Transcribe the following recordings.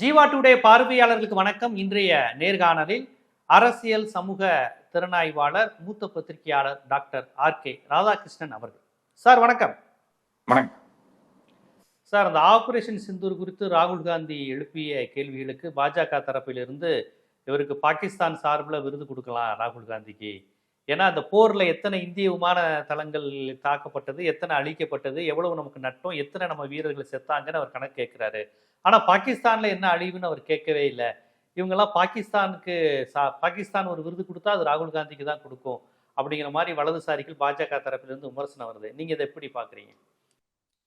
Jeeva today பார்வையாளர்களுக்கு வணக்கம். இன்றைய நேர்காணலில் அரசியல் சமூக திறனாய்வாளர் மூத்த பத்திரிகையாளர் டாக்டர் ஆர் கே ராதாகிருஷ்ணன் அவர்கள். சார் வணக்கம். வணக்கம். சார் அந்த ஆபரேஷன் சிந்தூர் குறித்து ராகுல் காந்தி எழுப்பிய கேள்விகளுக்கு பாஜக தரப்பிலிருந்து இவருக்கு பாகிஸ்தான் சார்பில் விருது கொடுக்கலாம் ராகுல் காந்திக்கு. ஏன்னா அந்த போரில் எத்தனை இந்திய விமான தளங்கள் தாக்கப்பட்டது எத்தனை அழிக்கப்பட்டது எவ்வளவு நமக்கு நட்டம் எத்தனை நம்ம வீரர்கள் செத்தாங்கன்னு அவர் கணக்கு கேட்குறாரு. ஆனால் பாகிஸ்தானில் என்ன அழிவுன்னு அவர் கேட்கவே இல்லை. இவங்கெல்லாம் பாகிஸ்தானுக்கு சா பாகிஸ்தான் ஒரு விருது கொடுத்தா அது ராகுல் காந்திக்கு தான் கொடுக்கும். அப்படிங்கிற மாதிரி வலதுசாரிகள் பாஜக தரப்பிலிருந்து விமர்சனம் வருது. நீங்கள் இதை எப்படி பார்க்குறீங்க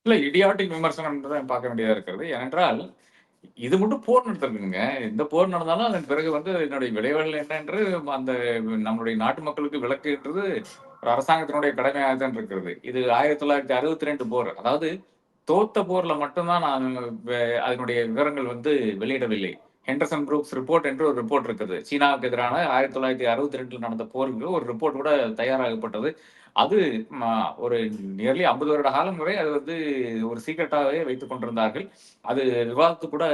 இல்ல இடியாட்டிக் விமர்சனம் தான் பார்க்க வேண்டியதாக இருக்கிறது. ஏனென்றால் இது மட்டும் போர் நடத்திருக்குங்க இந்த போர் நடந்தாலும் அதன் பிறகு வந்து என்னுடைய விளைவுகள் என்ன என்று அந்த நம்மளுடைய நாட்டு மக்களுக்கு விளக்குன்றது ஒரு அரசாங்கத்தினுடைய கடமையாக தான் இருக்கிறது. இது ஆயிரத்தி தொள்ளாயிரத்தி அறுபத்தி ரெண்டு போர். அதாவது தோத்த போர்ல மட்டும்தான் நான் அதனுடைய விவரங்கள் வந்து வெளியிடவில்லை. ஹெண்டர்சன் குரூப்ஸ் ரிப்போர்ட் என்று ஒரு ரிப்போர்ட் இருக்குது. சீனாவுக்கு எதிரான ஆயிரத்தி தொள்ளாயிரத்தி அறுபத்தி ரெண்டுல நடந்த போருக்கு ஒரு ரிப்போர்ட் கூட தயாராகப்பட்டது. அது ஒரு நியர்லி ஐம்பது வருட காலம் வரை அது வந்து ஒரு சீக்கிரட்டாகவே வைத்துக் கொண்டிருந்தார்கள். அது விவாதத்து கூட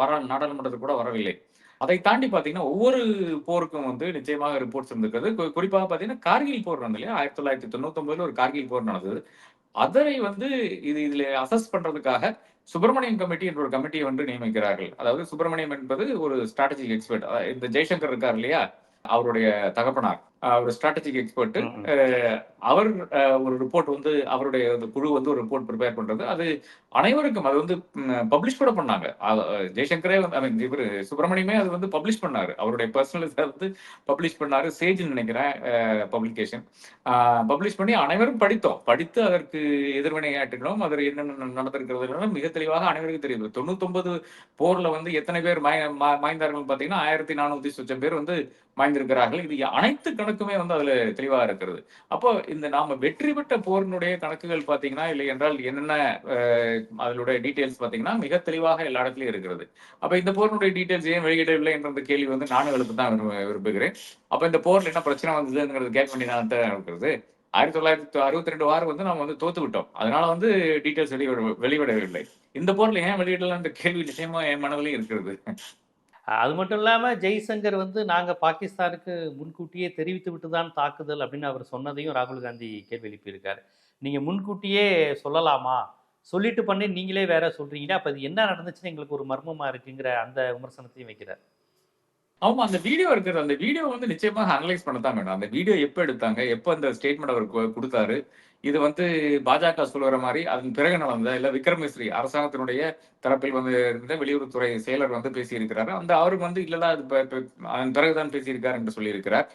பாரா நாடாளுமன்றத்துக்கு கூட வரவில்லை. அதை தாண்டி பாத்தீங்கன்னா ஒவ்வொரு போருக்கும் வந்து நிச்சயமாக ரிப்போர்ட்ஸ் இருந்திருக்கிறது. குறிப்பாக பாத்தீங்கன்னா கார்கில் போர் நடந்தது இல்லையா? ஆயிரத்தி தொள்ளாயிரத்தி தொண்ணூத்தொன்பதுல ஒரு கார்கில் போர் நடந்தது. அதனை வந்து இது இதுல அசஸ் பண்றதுக்காக சுப்பிரமணியம் கமிட்டி என்ற ஒரு கமிட்டியை வந்து நியமிக்கிறார்கள். அதாவது சுப்பிரமணியம் என்பது ஒரு ஸ்ட்ராட்டஜிக் எக்ஸ்பர்ட் இந்த ஜெய்சங்கர் இருக்கார் இல்லையா? அவருடைய தகப்பனார் ஒரு ஸ்ட்ராட்டஜிக் எக்ஸ்பர்ட். அவர் ஒரு ரிப்போர்ட் வந்து அவருடைய அந்த குழு வந்து ஒரு ரிப்போர்ட் ப்ரிப்பேர் பண்றது. அது அனைவருக்கும் அது வந்து பப்ளிஷ் கூட பண்ணாங்க. ஜெய்சங்கரே வந்து இவர் சுப்பிரமணியமே அது வந்து பப்ளிஷ் பண்ணாரு. அவருடைய பர்சனல் வந்து பப்ளிஷ் பண்ணாரு. சேஜ்னு நினைக்கிறேன் பப்ளிகேஷன் பப்ளிஷ் பண்ணி அனைவரும் படித்தோம். படித்து அதற்கு எதிர்வினையாற்றுகிறோம் அதில் என்னென்ன நடந்திருக்கிறது மிக தெளிவாக அனைவருக்கும் தெரியுது. தொண்ணூத்தொன்பது போர்ல வந்து எத்தனை பேர் மாய்ந்தார்கள் பாத்தீங்கன்னா ஆயிரத்தி நானூத்தி சொச்சம் பேர் வந்து அடைந்திருக்கிறார்கள். இது அனைத்து கணக்குமே வந்து அதுல தெளிவா இருக்கிறது. அப்போ இந்த நாம வெற்றி பெற்ற போரினுடைய கணக்குகள் பாத்தீங்கன்னா இல்லை என்றால் என்னென்ன அதனுடைய டீட்டெயில்ஸ் பாத்தீங்கன்னா மிக தெளிவாக எல்லா இடத்துலயும் இருக்கிறது. அப்ப இந்த போரினுடைய டீட்டெயில்ஸ் ஏன் வெளியிடவில்லை என்ற கேள்வி வந்து நானும் எழுப்பு தான் விரும்புகிறேன். அப்ப இந்த போர்ல என்ன பிரச்சனை வந்ததுங்கிறது கேட்க வேண்டியதான் இருக்கிறது. ஆயிரத்தி தொள்ளாயிரத்தி அறுபத்தி ரெண்டு வாரம் வந்து நம்ம வந்து தோத்து விட்டோம். அதனால வந்து டீட்டெயில்ஸ் வெளிவிட வெளிவிடவில்லை. இந்த போர்ல ஏன் வெளியிடலன்ற கேள்வி நிச்சயமா என் மனதிலையும் இருக்கிறது. அது மட்டும் இல்லாமல் ஜெய்சங்கர் வந்து நாங்கள் பாகிஸ்தானுக்கு முன்கூட்டியே தெரிவித்து விட்டு தான் தாக்குதல் அப்படின்னு அவர் சொன்னதையும் ராகுல் காந்தி கேள்வி எழுப்பியிருக்காரு. நீங்கள் முன்கூட்டியே சொல்லலாமா? சொல்லிட்டு பண்ணி நீங்களே வேற சொல்றீங்களே அப்போ அது என்ன நடந்துச்சுன்னு எங்களுக்கு ஒரு மர்மமாக இருக்குங்கிற அந்த விமர்சனத்தையும் வைக்கிறார். ஆமா அந்த வீடியோ இருக்கிறது அந்த வீடியோ வந்து நிச்சயமாக அனலைஸ் பண்ணதான் வேணும். அந்த வீடியோ எப்போ எடுத்தாங்க? எப்போ அந்த ஸ்டேட்மெண்ட் அவர் கொடுத்தாரு? இது வந்து பாஜக சொல்லுற மாதிரி அதன் பிறகு நடந்த இல்ல விக்ரம் மிஸ்ரி அரசாங்கத்தினுடைய தரப்பில் வந்து இருந்த வெளியுறவுத்துறை செயலர் வந்து பேசியிருக்கிறாரு. அந்த அவருக்கு வந்து இல்லடா அது அதன் பிறகுதான் பேசியிருக்காரு என்று சொல்லியிருக்கிறார்.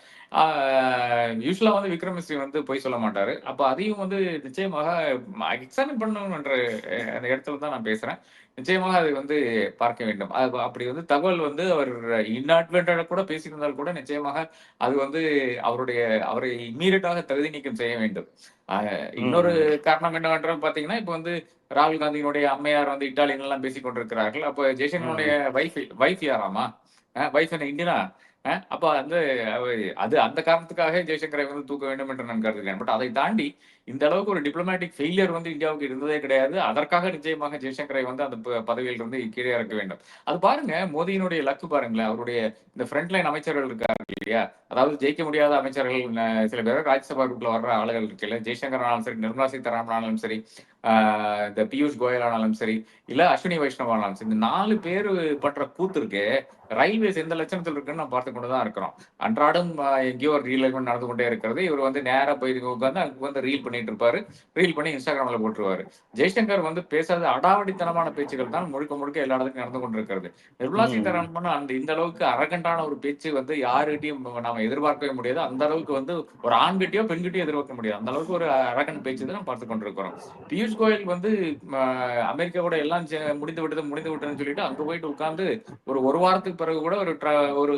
யூஸ்வலா வந்து விக்ரம் மிஸ்ரி வந்து பொய் சொல்ல மாட்டாரு. அப்ப அதையும் வந்து நிச்சயமாக எக்ஸாமின் பண்ணணும் என்ற அஹ், அந்த இடத்துல தான் நான் பேசுறேன். நிச்சயமாக அதை வந்து பார்க்க வேண்டும். அப்படி வந்து தகவல் வந்து அவர் இன்அட்வென்டாக கூட பேசியிருந்தால் கூட நிச்சயமாக அது வந்து அவருடைய அவரை இம்மீடியட்டாக தகுதி நீக்கம் செய்ய வேண்டும். இன்னொரு காரணம் என்னவென்றால் பாத்தீங்கன்னா இப்ப வந்து ராகுல் காந்தியினுடைய அம்மையார் வந்து இட்டாலியன் எல்லாம் பேசிக் கொண்டிருக்கிறார்கள். அப்ப ஜெய்சங்கருடைய வைஃப் வைஃப் யாராமா? வைஃப் என்ன இந்தியனா? அப்ப வந்து அது அந்த காரணத்துக்காக ஜெய்சங்கரை வந்து தூக்க வேண்டும் என்று நான் கருதுகிறேன். பட் அதை தாண்டி இந்த அளவுக்கு ஒரு டிப்ளமேட்டிக் ஃபெயிலியர் வந்து இந்தியாவுக்கு இருந்ததே கிடையாது. அதற்காக நிச்சயமாக ஜெய்சங்கரை வந்து அந்த ப- பதவியில் இருந்து கீழே இறக்க வேண்டும். அது பாருங்க மோடியினுடைய லக்கு பாருங்களேன். அவருடைய இந்த ஃப்ரண்ட் லைன் அமைச்சர்கள் இருக்காங்க இல்லையா? அதாவது ஜெயிக்க முடியாத அமைச்சர்கள் சில பேர் ராஜ்யசபா குரூப்ல வர்ற ஆளுகள் இருக்குல்ல. ஜெய்சங்கர் ஆனாலும் சரி நிர்மலா சீதாராமன் ஆனாலும் சரி இந்த பியூஷ் கோயல் ஆனாலும் சரி இல்ல அஸ்வினி வைஷ்ணவ் ஆனாலும் சரி இந்த நாலு பேர் பண்ற கூத்து இருக்கு ரயில்வேஸ் எந்த லட்சணத்தில் இருக்குன்னு நம்ம பார்த்து கொண்டு தான் இருக்கிறோம். அன்றாடம் எங்கேயோ ஒரு ரீல் நடந்து கொண்டே இருக்கிறது. இவர் வந்து நேரா போய் உட்காந்து அங்க வந்து ரீல் பண்ணிட்டு இருப்பாரு. ரீல் பண்ணி இன்ஸ்டாகிராம்ல போட்டுருவாரு. ஜெய்சங்கர் வந்து பேசாத அடாவடித்தனமான பேச்சுகள் தான் முழுக்க முழுக்க எல்லா இடத்துக்கும் நடந்து கொண்டிருக்கிறது. நிர்மலா ம். சீதாராமன் அந்த இந்த அளவுக்கு அரகண்டான ஒரு பேச்சு வந்து யாருகிட்டயும் நாம எதிர்பார்க்கவே முடியாது. அந்த அளவுக்கு வந்து ஒரு ஆண்கிட்டயோ பெண்கிட்டயோ எதிர்பார்க்க முடியாது. அந்த அளவுக்கு ஒரு அரகன் பேச்சு தான் நம்ம பார்த்து கொண்டிருக்கிறோம். பியூஷ் கோயல் வந்து அமெரிக்காவோட எல்லாம் முடிந்து விட்டது முடிந்து விட்டதுன்னு சொல்லிட்டு அங்க போயிட்டு உட்கார்ந்து ஒரு ஒரு வாரத்துக்கு பிறகு கூட ஒரு ஒரு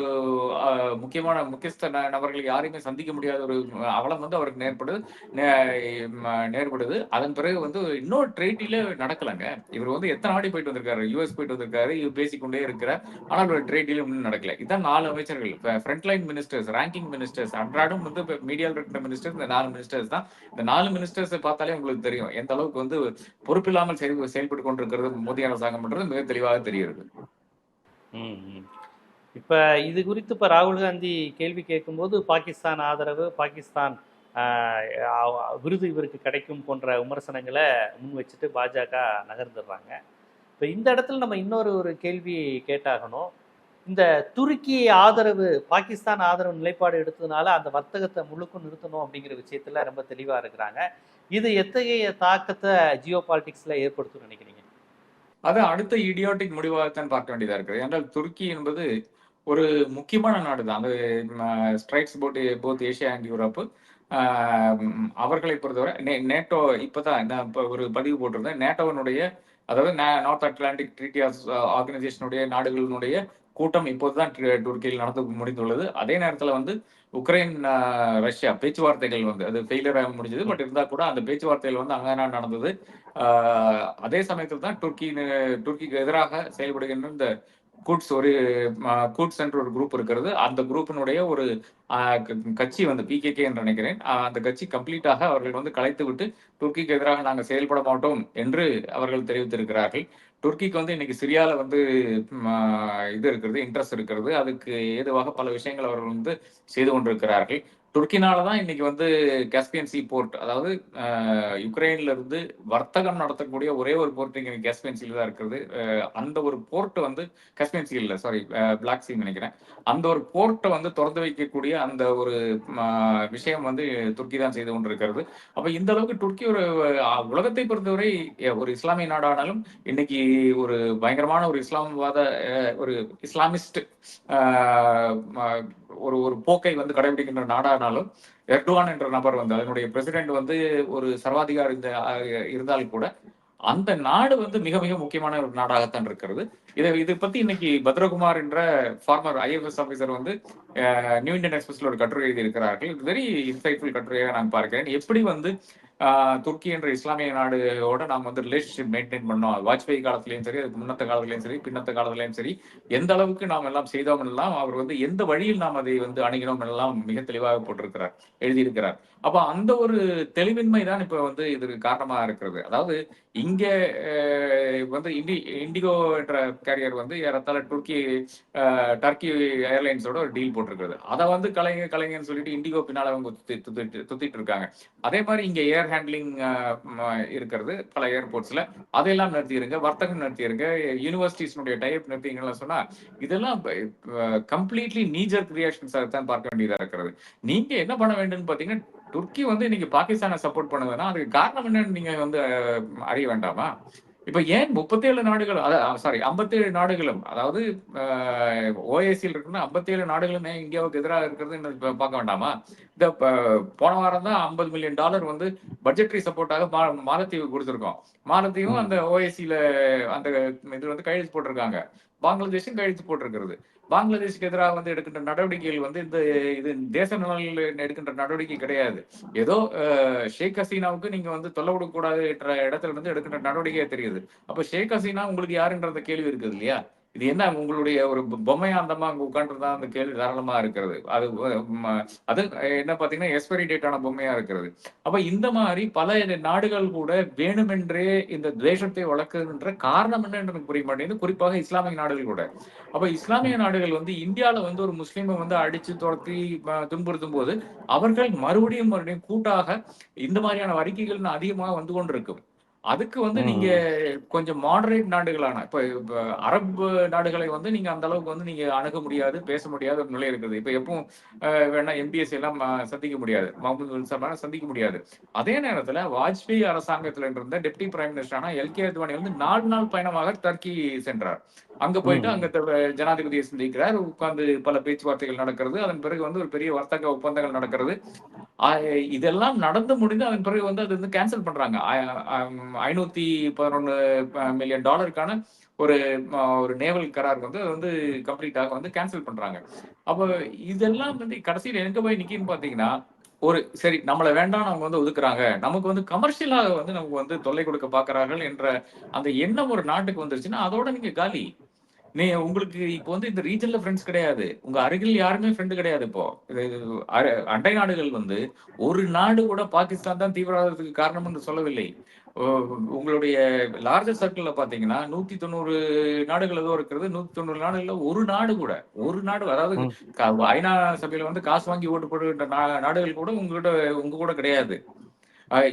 முக்கியமான முக்கியஸ்த ந- நபர்களை யாரையுமே சந்திக்க முடியாத ஒரு அவலம் வந்து அவருக்கு நேர்படுது நே- நேர்படுது. அதன் பிறகு வந்து இன்னொரு ட்ரேட்டில நடக்கலங்க. இவர் வந்து எத்தனை நாடி போயிட்டு வந்திருக்காரு? யூஎஸ் போயிட்டு வந்திருக்காரு. இவர் பேசிக்கொண்டே இருக்கிறார். ஆனால் ஒரு ட்ரேட் இன்னும் நடக்கல. இதான் நாலு அமைச்சர்கள். Front line ministers. Ranking ministers அன்றாடும் வந்து மீடியாவில் இருக்கிற மினிஸ்டர்ஸ் இந்த நாலு மினிஸ்டர்ஸ் தான். இந்த நாலு மினிஸ்டர்ஸ் பார்த்தாலே உங்களுக்கு தெரியும். எந்த அளவுக்கு வந்து பொறுப்பில்லாமல் செயல் செயல்பட்டு கொண்டிருக்கிறது மோடி அரசாங்கம்ன்றது மிக தெளிவாக தெரிகிறது. ம், இப்ப இது குறித்து இப்ப ராகுல் காந்தி கேள்வி கேட்கும்போது பாகிஸ்தான் ஆதரவு பாகிஸ்தான் ஆஹ், விருது இவருக்கு கிடைக்கும் போன்ற விமர்சனங்களை முன் வச்சுட்டு பாஜக நகர்ந்துடுறாங்க. இப்ப இந்த இடத்துல நம்ம இன்னொரு ஒரு கேள்வி கேட்டாகணும். இந்த துருக்கி ஆதரவு பாகிஸ்தான் ஆதரவு நிலைப்பாடு எடுத்ததுனால அந்த வர்த்தகத்தை முழுக்கும் நிறுத்தணும் அப்படிங்கிற விஷயத்துல ரொம்ப தெளிவா இருக்கிறாங்க. இது எத்தகைய தாக்கத்தை ஜியோ பாலிடிக்ஸ்ல ஏற்படுத்தும் நினைக்கிறீங்க? அது அடுத்த இடியோட்டிக் முடிவாகத்தான் பார்க்க வேண்டியதா இருக்குது. என்றால் துருக்கி என்பது ஒரு முக்கியமான நாடு தான் அது ஸ்ட்ரைட்ஸ் போட்டு போத் ஏஷியா அண்ட் யூரோப்பு அவர்களை பொறுத்தவரை நே- நேட்டோ இப்போதான் நான் இப்போ ஒரு பதிவு போட்டிருந்தேன். நேட்டோவினுடைய அதாவது நார்த் அட்லாண்டிக் ட்ரீட்டி ஆர்கனைசேஷனுடைய நாடுகளினுடைய கூட்டம் இப்போதுதான் துருக்கியில் நடந்து முடிந்துள்ளது. அதே நேரத்தில் வந்து உக்ரைன் ரஷ்யா பேச்சுவார்த்தைகள் வந்து அது ஃபெயிலியர் ஆக முடிஞ்சது. பட் இருந்தா கூட அந்த பேச்சுவார்த்தைகள் வந்து அங்கதான் நடந்தது. ஆஹ், அதே சமயத்தில் தான் துருக்கி துருக்கிக்கு எதிராக செயல்படுகின்ற இந்த கூட்ஸ் ஒரு கூட்ஸ் என்ற ஒரு குரூப் இருக்கிறது. அந்த குரூப்பினுடைய ஒரு கட்சி வந்து பிகேகே என்று நினைக்கிறேன். அந்த கட்சி கம்ப்ளீட்டாக அவர்கள் வந்து கலைத்து விட்டு துருக்கிக்கு எதிராக நாங்கள் செயல்பட மாட்டோம் என்று அவர்கள் தெரிவித்திருக்கிறார்கள். துருக்கிக்கு வந்து இன்னைக்கு சிரியால வந்து இது இருக்கிறது இன்ட்ரெஸ்ட் இருக்கிறது. அதுக்கு ஏதுவாக பல விஷயங்கள் அவர்கள் வந்து செய்து கொண்டிருக்கிறார்கள். துருக்கினால தான் இன்னைக்கு வந்து கேஸ்பியன் சி போர்ட் அதாவது யுக்ரைன்ல இருந்து வர்த்தகம் நடத்தக்கூடிய ஒரே ஒரு போர்ட் இங்க கேஸ்பியன் சீல தான் இருக்கிறது அந்த ஒரு போர்ட் வந்து கேஸ்பியன் சீல் இல்லை சாரி பிளாக் சீ நினைக்கிறேன். அந்த ஒரு போர்ட்டை வந்து திறந்து வைக்கக்கூடிய அந்த ஒரு விஷயம் வந்து துருக்கி தான் செய்து கொண்டிருக்கிறது. அப்ப இந்த அளவுக்கு துருக்கி ஒரு உலகத்தை பொறுத்தவரை ஒரு இஸ்லாமிய நாடானாலும் இன்னைக்கு ஒரு பயங்கரமான ஒரு இஸ்லாமவாத ஒரு இஸ்லாமிஸ்ட் ஒரு ஒரு போக்கை வந்து கடைபிடிக்கின்ற ஆனாலும் எர்டோகான் என்ற நபர் வந்து அதனுடைய பிரசிடென்ட் வந்து ஒரு சர்வாதிகாரி இந்த இருந்தாலும் இருந்தால் கூட அந்த நாடு வந்து மிக மிக முக்கியமான ஒரு நாடாகத்தான் இருக்கிறது. இதை இதை பத்தி இன்னைக்கு பத்ரகுமார் என்ற ஃபார்மர் ஐஎஃப்எஸ் ஆஃபீஸர் வந்து நியூ இந்தியன் எக்ஸ்பிரஸ்ல ஒரு கட்டுரை எழுதி இருக்கிறார்கள் இது வெரி இன்சைட்ஃபுல் கட்டுரையாக நான் பார்க்கிறேன். எப்படி வந்து துருக்கி என்ற இஸ்லாமிய நாடோட நாம் வந்து ரிலேஷன்ஷிப் மெயின்டைன் பண்ணோம். வாஜ்பாய் காலத்திலையும் சரி அதுக்கு முன்னத்த காலத்திலையும் சரி பின்னத்த காலத்திலையும் சரி எந்த அளவுக்கு நாம் எல்லாம் செய்தோம் எல்லாம் அவர் வந்து எந்த வழியில் நாம் அதை வந்து அணுகினோம் எல்லாம் மிக தெளிவாக போட்டிருக்கிறார் எழுதியிருக்கிறார். அப்ப அந்த ஒரு தெளிவின்மை தான் இப்ப வந்து இதுக்கு காரணமா இருக்கிறது. அதாவது இங்க வந்து இண்டி இண்டிகோ என்ற கேரியர் வந்து ஏறத்தாழ துருக்கி டர்க்கி ஏர்லைன்ஸோட ஒரு டீல் போட்டிருக்கிறது. அதை வந்து கலைஞர் கலைஞர்னு சொல்லிட்டு இண்டிகோ பின்னால அவங்க துத்திட்டு துத்திட்டு இருக்காங்க. அதே மாதிரி இங்க ஏர் ஹேண்ட்லிங் இருக்கிறது பல ஏர்போர்ட்ஸ்ல. அதையெல்லாம் நிறுத்திடுங்க வர்த்தகம் நிறுத்திடுங்க யூனிவர்சிட்டிஸ்னுடைய டைப் நிறுத்திங்கலாம் சொன்னா இதெல்லாம் கம்ப்ளீட்லி நீஜர் கிரியேஷன்ஸாக தான் பார்க்க வேண்டியதாக இருக்கிறது. நீங்க என்ன பண்ண வேண்டும்னு பாத்தீங்கன்னா துர்க்கி வந்து இன்னைக்கு பாகிஸ்தானை சப்போர்ட் பண்ணுதுன்னா அதுக்கு காரணம் என்னன்னு நீங்க வந்து அறிய வேண்டாமா? இப்ப ஏன் முப்பத்தேழு நாடுகள் சாரி ஐம்பத்தேழு நாடுகளும் அதாவது ஓஏசியில் இருக்குன்னா ஐம்பத்தேழு நாடுகளும் ஏன் இந்தியாவுக்கு எதிராக இருக்கிறது பார்க்க வேண்டாமா? இந்த போன வாரம் தான் ஐம்பது மில்லியன் டாலர் வந்து பட்ஜெட்டரி சப்போர்ட்டாக மா- மாலத்தீவு கொடுத்துருக்கோம். மாலத்தீவும் அந்த ஓஏசியில அந்த இது வந்து கையெழுத்து போட்டிருக்காங்க. பங்களாதேஷும் கையெழுத்து போட்டிருக்கிறது. பங்களாதேஷுக்கு எதிராக வந்து எடுக்கின்ற நடவடிக்கைகள் வந்து இந்த இது தேச நலனில் எடுக்கின்ற நடவடிக்கை கிடையாது. ஏதோ அஹ், ஷேக் ஹசீனாவுக்கு நீங்க வந்து தொல்லை கொடுக்க கூடாது என்ற இடத்துல இருந்து எடுக்கின்ற நடவடிக்கையா தெரியுது. அப்ப ஷேக் ஹசீனா உங்களுக்கு யாருன்றத கேள்வி இருக்குது இல்லையா? இது என்ன உங்களுடைய ஒரு பொ- அந்தமா அங்க உட்காந்துருந்தா அந்த கேள்வி தாராளமா இருக்கிறது. அது அது என்ன பாத்தீங்கன்னா எக்ஸ்பைரி டேட்டான பொம்மையா இருக்கிறது. அப்ப இந்த மாதிரி பல நாடுகள் கூட வேணுமென்றே இந்த துவேஷத்தை வளர்க்குகின்ற காரணம் என்ன எனக்கு புரிய மாட்டேங்குது. குறிப்பாக இஸ்லாமிய நாடுகள் கூட. அப்ப இஸ்லாமிய நாடுகள் வந்து இந்தியால வந்து ஒரு முஸ்லீமை வந்து அடிச்சு துரத்தி துன்புறுத்தும் போது அவர்கள் மறுபடியும் மறுபடியும் கூட்டாக இந்த மாதிரியான அறிக்கைகள் அதிகமாக வந்து கொண்டிருக்கும். அதுக்கு வந்து. நீங்க கொஞ்சம் மாடரேட் நாடுகளான இப்ப அரபு நாடுகளை வந்து நீங்க அந்த அளவுக்கு வந்து நீங்க அணுக முடியாது பேச முடியாத ஒரு நிலை இருக்குது. இப்ப எப்பவும் வேணா எம்பிஎஸ் எல்லாம் சந்திக்க முடியாது. முகமது சல்மானை சந்திக்க முடியாது. அதே நேரத்துல வாஜ்பாய் அரசாங்கத்துல இருந்த டெப்டி பிரைம் மினிஸ்டரான எல்கே அத்வானி வந்து நாலு நாள் பயணமாக டர்க்கி சென்றார். அங்க போயிட்டு. அங்க ஜனாதிபதியை சந்திக்கிறார். உட்கார்ந்து பல பேச்சுவார்த்தைகள் நடக்கிறது. அதன் பிறகு வந்து ஒரு பெரிய வர்த்தக ஒப்பந்தங்கள் நடக்கிறது. இதெல்லாம் நடந்து முடிந்து அதன் பிறகு வந்து அது வந்து கேன்சல் பண்றாங்க. ஐநூத்தி பதினொன்னு மில்லியன் டாலருக்கான ஒரு ஒரு நேவல் கரார் வந்து அது வந்து கம்ப்ளீட்டாக வந்து கேன்சல் பண்றாங்க. அப்போ இதெல்லாம் வந்து கடைசியில் எங்க போய் நிக்கின்னு பாத்தீங்கன்னா ஒரு சரி நம்மளை வேண்டாம் அவங்க வந்து ஒதுக்குறாங்க. நமக்கு வந்து கமர்ஷியலாக வந்து நமக்கு வந்து தொல்லை கொடுக்க பாக்குறார்கள் என்ற அந்த எண்ணம் ஒரு நாட்டுக்கு வந்துருச்சுன்னா அதோட நீங்க காலி. நீ உங்களுக்கு இப்போ வந்து இந்த ரீஜன்ல ஃப்ரெண்ட்ஸ் கிடையாது. உங்க அருகில் யாருமே ஃப்ரெண்டு கிடையாது இப்போ. இது அண்டை நாடுகள் வந்து ஒரு நாடு கூட பாகிஸ்தான் தான் தீவிரவாதத்துக்கு காரணம் சொல்லவில்லை. உங்களுடைய லார்ஜர் சர்க்கிள்ல பாத்தீங்கன்னா நூத்தி தொண்ணூறு நாடுகள் ஏதோ இருக்கிறது. நூத்தி தொண்ணூறு நாடுகள்ல ஒரு நாடு கூட ஒரு நாடு அதாவது ஐநா சபையில வந்து காசு வாங்கி ஓட்டு போடுகின்ற நாடுகள் கூட உங்ககிட்ட உங்க கூட கிடையாது.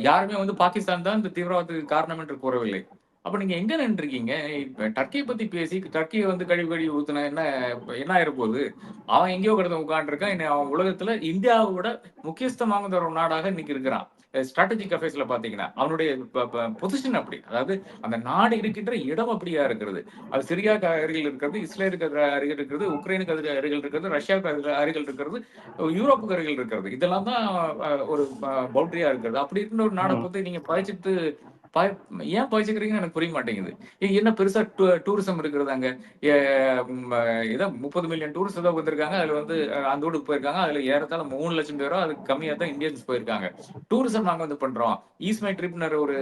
யாருமே வந்து பாகிஸ்தான் தான் இந்த தீவிரவாதத்துக்கு காரணம் என்று கூறவில்லை. அப்ப நீங்க எங்க நின்றுருக்கீங்க? இப்ப டர்க்கியை பத்தி பேசி டர்க்கியை வந்து கழுவி கழுவி ஊத்துனா என்ன என்ன ஆயிர போகுது அவன் எங்கேயோ கிடந்து உட்காந்துருக்கான் அவன் உலகத்துல இந்தியாவோட முக்கியஸ்தமாக நாடாக இன்னைக்கு இருக்கிறான். ஸ்ட்ராட்டஜிக் அஃபேர்ஸ்ல பாத்தீங்கன்னா அவனுடைய பொசிஷன் அப்படி. அதாவது அந்த நாடு இருக்கின்ற இடம் அப்படியா இருக்கிறது. அது சிரியாவுக்கு அருகில் இருக்கிறது இஸ்ரேலுக்கு அரு- அருகில் இருக்கிறது உக்ரைனுக்கு அரு- அருகில் இருக்கிறது ரஷ்யாவுக்கு அருகில் இருக்கிறது யூரோப்புக்கு அருகில் இருக்கிறது. இதெல்லாம் தான் ஒரு பவுண்டரியா இருக்கிறது. அப்படி இருக்கிற ஒரு நாடை ம். பத்தி நீங்க பாய்ச்சிட்டு பாய் ஏன் பாய்ச்சிக்கிறீங்கன்னு எனக்கு புரிய மாட்டேங்குது. என்ன பெருசா டூரிசம் இருக்கிறது அங்க ஏதோ முப்பது மில்லியன் டூரிஸ்ட் ஏதோ வந்திருக்காங்க. அதுல வந்து அந்த ஊருக்கு போயிருக்காங்க. அதுல ஏறத்தாழ மூணு லட்சம் பேரோ அதுக்கு கம்மியா தான் இந்தியன்ஸ் போயிருக்காங்க. டூரிசம் நாங்க வந்து பண்றோம். ஈஸ்மை ட்ரிப்னர் ஒரு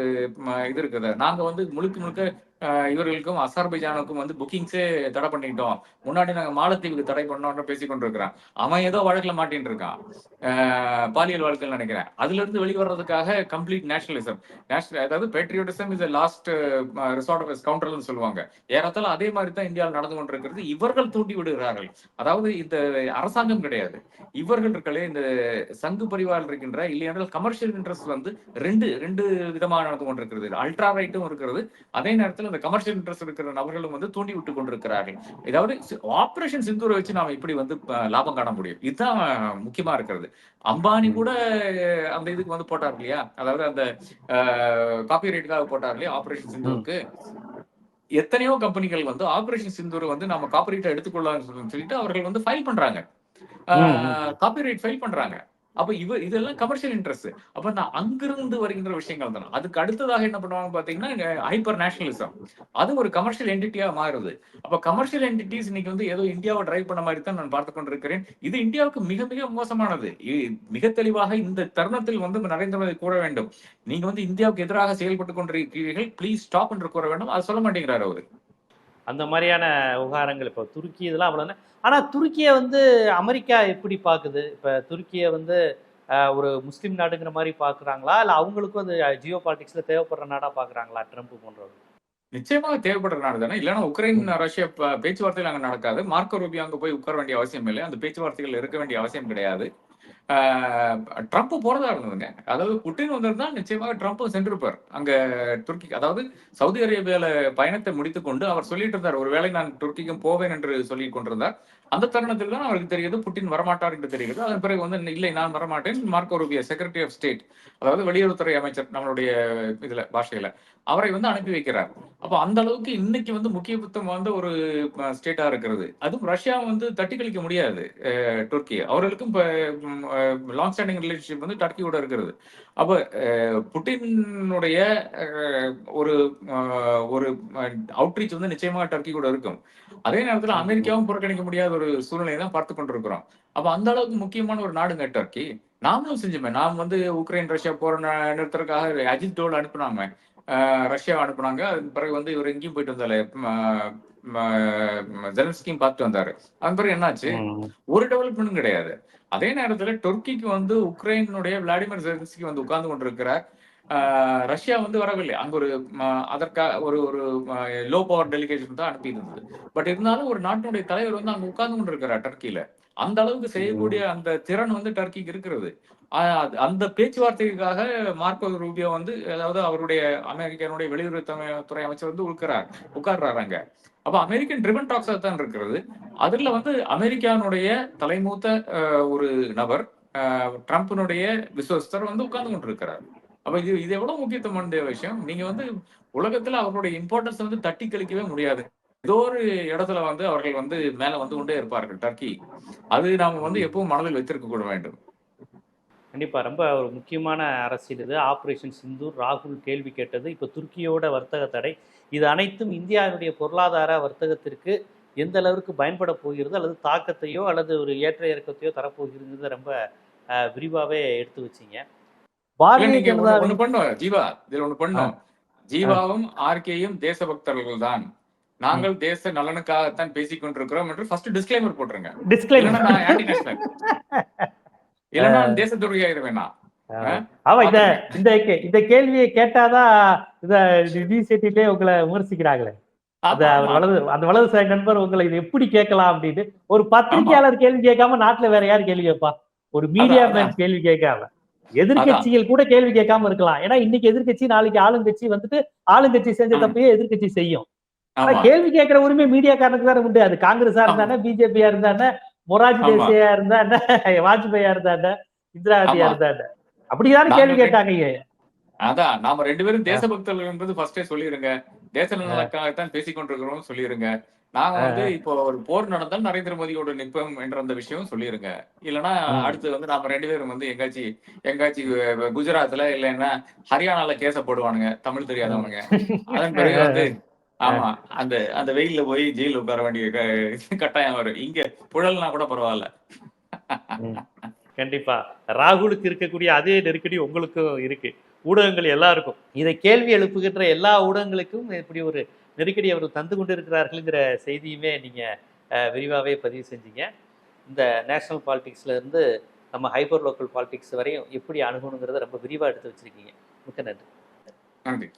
இது இருக்குது. நாங்க வந்து முழுக்க முழுக்க இவர்களுக்கும் அசர்பைஜானுக்கும் வந்து புக்கிங்ஸே தடை பண்ணிட்டோம் முன்னாடி நாங்க மாலத்தீவுக்கு தடை பண்ணோம்னு பேசி கொண்டிருக்கிறான். அவன் ஏதோ வழக்குல மாட்டின்னு இருக்கான். பாலியல் வழக்குன்னு நினைக்கிறேன். அதுல இருந்து வெளிவரதுக்காக கம்ப்ளீட் நேஷனலிசம் நேஷனல் அதாவது patriotism is last resort of கவுண்டர்னு சொல்லுவாங்க. ஏறத்தாழ அதே மாதிரி தான் இந்தியாவில் நடந்து கொண்டிருக்கிறது. இவர்கள் தூண்டி விடுகிறார்கள். அதாவது இந்த அரசாங்கம் கிடையாது. இவர்கள் இருக்கலே இந்த சங்கு பரிவாரில் இருக்கின்ற இல்லையென்றால் கமர்ஷியல் இன்ட்ரெஸ்ட் வந்து ரெண்டு ரெண்டு விதமாக நடந்து கொண்டிருக்கிறது. அல்ட்ரா ரைட்டும் இருக்கிறது. அதே நேரத்தில் இந்த கமர்ஷியல் இன்ட்ரெஸ்ட் இருக்கிற நபர்களும் வந்து தூண்டி விட்டு கொண்டிருக்கிறார்கள். அதாவது ஆபரேஷன் சிந்தூரை வச்சு நாம இப்படி வந்து லாபம் காண முடியும். இதுதான் முக்கியமா இருக்கிறது. அம்பானி கூட அந்த இதுக்கு வந்து போட்டார் இல்லையா? அதாவது அந்த காப்பி ரைட்டுக்காக போட்டார் இல்லையா ஆபரேஷன் சிந்தூருக்கு? எத்தனையோ கம்பெனிகள் வந்து ஆபரேஷன் சிந்தூர் வந்து நம்ம காப்பிரைட் எடுத்துக்கொள்ளலாம்னு சொல்லிட்டு அவர்கள் வந்து ஃபைல் பண்றாங்க. காப்பிரைட் ஃபைல் பண்றாங்க. அப்ப இவ இதெல்லாம் கமர்ஷியல் இன்ட்ரெஸ்ட் அப்ப நான் அங்கிருந்து வருகின்ற விஷயங்கள் தான். அதுக்கு அடுத்ததாக என்ன பண்ணுவாங்க பாத்தீங்கன்னா ஹைப்பர் நேஷனலிசம் அது ஒரு கமர்ஷியல் என்டிட்டியா மாறுது. அப்ப கமர்ஷியல் என்டிட்டிஸ் இன்னைக்கு வந்து ஏதோ இந்தியாவை டிரைவ் பண்ண மாதிரி தான் நான் பார்த்து கொண்டிருக்கிறேன். இது இந்தியாவுக்கு மிக மிக மோசமானது. மிக தெளிவாக இந்த தருணத்தில் வந்து நரேந்திர மோடி கூற வேண்டும். நீங்க வந்து இந்தியாவுக்கு எதிராக செயல்பட்டு கொண்டிருக்கிறீர்கள். ப்ளீஸ் ஸ்டாப் என்று கூற வேண்டும். அதை சொல்ல மாட்டேங்கிறாரு அவரு. அந்த மாதிரியான விவகாரங்கள். இப்போ துருக்கி இதெல்லாம் அவ்வளோ ஆனால் துருக்கியை வந்து அமெரிக்கா எப்படி பார்க்குது? இப்போ துருக்கியை வந்து ஒரு முஸ்லீம் நாடுங்கிற மாதிரி பார்க்குறாங்களா? இல்லை அவங்களுக்கும் அது ஜியோ பாலிட்டிக்ஸில் தேவைப்படுற நாடாக பார்க்குறாங்களா? ட்ரம்ப் போன்றவர்கள்? நிச்சயமாக தேவைப்படுற நாடு தானே? இல்லைன்னா உக்ரைன் ரஷ்யா பேச்சுவார்த்தைகள் அங்கே நடக்காது. மார்க்கோ ரூபியோ அங்கே போய் உட்கார வேண்டிய அவசியம் இல்லை. அந்த பேச்சுவார்த்தைகள் இருக்க வேண்டிய அவசியம் கிடையாது. ட்ரம்ப் போறதா இருந்ததுங்க. அதாவது புட்டின் வந்திருந்தா நிச்சயமாக ட்ரம்ப் சென்றிருப்பார். அங்க துருக்கி அதாவது சவுதி அரேபியால பயணத்தை முடித்து கொண்டு அவர் சொல்லிட்டு இருந்தார் ஒருவேளை நான் துருக்கிக்கும் போவேன் என்று சொல்லி கொண்டிருந்தார். அந்த தருணத்தில் தான் அவருக்கு தெரியுது புட்டின் வரமாட்டார் என்று தெரிகிறது. அதன் பிறகு வந்து இல்லை நான் வரமாட்டேன். Marco Rubio secretary of state அதாவது வெளியுறவுத்துறை அமைச்சர் நம்மளுடைய இதுல பாஷையில அவரை வந்து அனுப்பி வைக்கிறார். அப்போ அந்த அளவுக்கு இன்னைக்கு வந்து முக்கியத்துவம் வந்து ஒரு ஸ்டேட்டா இருக்கிறது. அதுவும் ரஷ்யா வந்து தட்டி கழிக்க முடியாது அஹ், துருக்கி அவர்களுக்கும் லாங் ஸ்டாண்டிங் ரிலேஷன்ஷிப் வந்து டர்க்கியோட இருக்கிறது. அப்ப புட்டினுடைய ஒரு ஒரு அவுட்ரீச் வந்து நிச்சயமா டர்க்கி கூட இருக்கும். அதே நேரத்துல அமெரிக்காவும் புறக்கணிக்க முடியாத ஒரு சூழ்நிலையை தான் பார்த்து கொண்டிருக்கிறோம். அப்ப அந்த அளவுக்கு முக்கியமான ஒரு நாடுங்க டர்க்கி. நாமளும் செஞ்சோமே. நாம் வந்து உக்ரைன் ரஷ்யா போற நிறுத்தறதுக்காக அஜித் டோல் அனுப்புனாங்க. ரஷ்யா அனுப்புனாங்க. பிறகு வந்து இவர் எங்கேயும் போயிட்டு வந்தாலே ஜெலன்ஸ்கியும் பார்த்து வந்தாரு. அதன் பிறகு என்னாச்சு? ஒரு டெவலப்மெண்ட்டும் கிடையாது. அதே நேரத்துல துருக்கிக்கு வந்து உக்ரைனுடைய விளாடிமிர் ஜெலன்ஸ்கி வந்து உட்கார்ந்து கொண்டிருக்கிறார் ஆஹ் ரஷ்யா வந்து வரவில்லை. அங்க ஒரு அதற்காக ஒரு ஒரு லோ பவர் டெலிகேஷன் தான் அனுப்பி இருந்தது பட் இருந்தாலும் ஒரு நாட்டினுடைய தலைவர் வந்து அங்க உட்கார்ந்து கொண்டிருக்கிறார் டர்க்கியில அந்த அளவுக்கு செய்யக்கூடிய அந்த திறன் வந்து டர்க்கிக்கு இருக்கிறது. அந்த பேச்சுவார்த்தைக்காக மார்க்கோ ரூபியோ வந்து அதாவது அவருடைய அமெரிக்கனுடைய வெளியுறவுத்துறை துறை அமைச்சர் வந்து உட்கிறார் உட்கார்றாரு அங்க. அப்ப அமெரிக்கன் ட்ரிவன் டாக்ஸா தான் இருக்கிறது. அதுல வந்து அமெரிக்கானுடைய தலைமூத்த ஒரு நபர் அஹ், ட்ரம்ப்பினுடைய விசுவஸ்தர் வந்து உட்கார்ந்து கொண்டிருக்கிறார். அப்ப இது இது எவ்வளவு முக்கியத்துவமான விஷயம்? நீங்க வந்து உலகத்துல அவர்களுடைய இம்பார்ட்டன்ஸ் வந்து தட்டி கழிக்கவே முடியாது. ஏதோ ஒரு இடத்துல வந்து அவர்கள் வந்து மேல வந்து கொண்டே இருப்பார்கள் டர்க்கி. அது நாம வந்து எப்பவும் மனதில் வைத்திருக்க கூட வேண்டும். கண்டிப்பாக ரொம்ப ஒரு முக்கியமான அரசியல் இது. ஆப்ரேஷன் சிந்தூர் ராகுல் கேள்வி கேட்டது. இப்போ துருக்கியோட வர்த்தக தடை. இது அனைத்தும் இந்தியாவினுடைய பொருளாதார வர்த்தகத்திற்கு எந்த அளவிற்கு பயன்பட போகிறது அல்லது தாக்கத்தையோ அல்லது ஒரு ஏற்ற இறக்கத்தையோ தரப்போகிறது ரொம்ப அஹ், விரிவாவே எடுத்து வச்சீங்க. பாரதிய ஜனதா ஒண்ணு பண்ணோம் ஜீவா இதுல ஒண்ணு பண்ணோம். ஜீவாவும் ஆர்கேயும் தேசபக்தர்கள் தான் நாங்கள் தேச நலனுக்காகத்தான் பேசிக் கொண்டிருக்கிறோம் என்று ஃபர்ஸ்ட் டிஸ்க்ளைமர் போட்டுருங்க. டிஸ்கிளைமர் நான் ஆன்டி நேஷனல் இல்லைன்னா நான் தேச துரோகி ஆயிருவேனா ஆமா இந்த இந்த இந்த கேள்வியை கேட்டாதான் இந்த டிசிட்டிலே உங்களை விமர்சிக்கிறாங்களே. அந்த. வலது அந்த வலதுசாரி நண்பர் உங்களை இது எப்படி கேட்கலாம் அப்படின்னு ஒரு பத்திரிகையாளர் கேள்வி கேட்காம நாட்டுல வேற யார் கேள்வி கேட்பா? ஒரு மீடியா மேன் கேள்வி கேட்காம. எதிர்க்கட்சிகள் கூட கேள்வி கேட்காம இருக்கலாம் ஏன்னா இன்னைக்கு எதிர்க்கட்சி நாளைக்கு ஆளுங்கட்சி வந்துட்டு ஆளுங்கட்சி செஞ்ச. தப்பையே எதிர்க்கட்சி செய்யும் ஆனா. கேள்வி கேட்கிற உரிமை மீடியாக்காரனுக்கு தானே உண்டு அது காங்கிரஸா இருந்தானே பிஜேபியா இருந்தானே மொராஜி. தேசியா இருந்தானே வாஜ்பாயா இருந்தானே இந்திரா காந்தியா ஆமா. இருந்தானே அப்படிதானே கேள்வி கேட்டாங்க. அதான் நாம ரெண்டு பேரும் தேசபக்தர்கள் என்பது ஃபர்ஸ்டே சொல்லிருங்க தேச நலனுக்காகத்தான் பேசிக் கொண்டிருக்கிறோம் சொல்லிருங்க நாங்க வந்து இப்போ ஒரு போர் நடந்தால் நரேந்திர மோடியோட நிற்போம் என்ற அந்த விஷயம் சொல்லிருங்க. இல்லனா ம். அடுத்து வந்து நாம ரெண்டு பேரும் வந்து எங்காச்சி எங்காச்சி குஜராத்ல இல்லைன்னா ஹரியானால கேச போடுவானுங்க. தமிழ் தெரியாதவனுங்க. அதன் பிறகு வந்து ஆமா அந்த அந்த வெயில்ல போய் ஜெயில உட்கார வேண்டிய கட்டாயம் வரும். இங்க புழல்னா கூட பரவாயில்ல. கண்டிப்பா. ராகுலுக்கு இருக்கக்கூடிய அதே நெருக்கடி உங்களுக்கும் இருக்கு. ஊடகங்கள் எல்லாருக்கும். இதை கேள்வி எழுப்புகின்ற எல்லா ஊடகங்களுக்கும் இப்படி ஒரு நெருக்கடி அவர் தந்து கொண்டிருக்கிறார்கள்ங்கிற செய்தியுமே நீங்க அஹ், விரிவாவே பதிவு செஞ்சீங்க. இந்த நேஷனல் பாலிடிக்ஸ்ல இருந்து நம்ம ஹைப்பர் லோக்கல் பாலிடிக்ஸ் வரையும் எப்படி அணுகணுங்கிறத ரொம்ப விரிவா எடுத்து வச்சிருக்கீங்க. மிக்க நன்றி. நன்றி.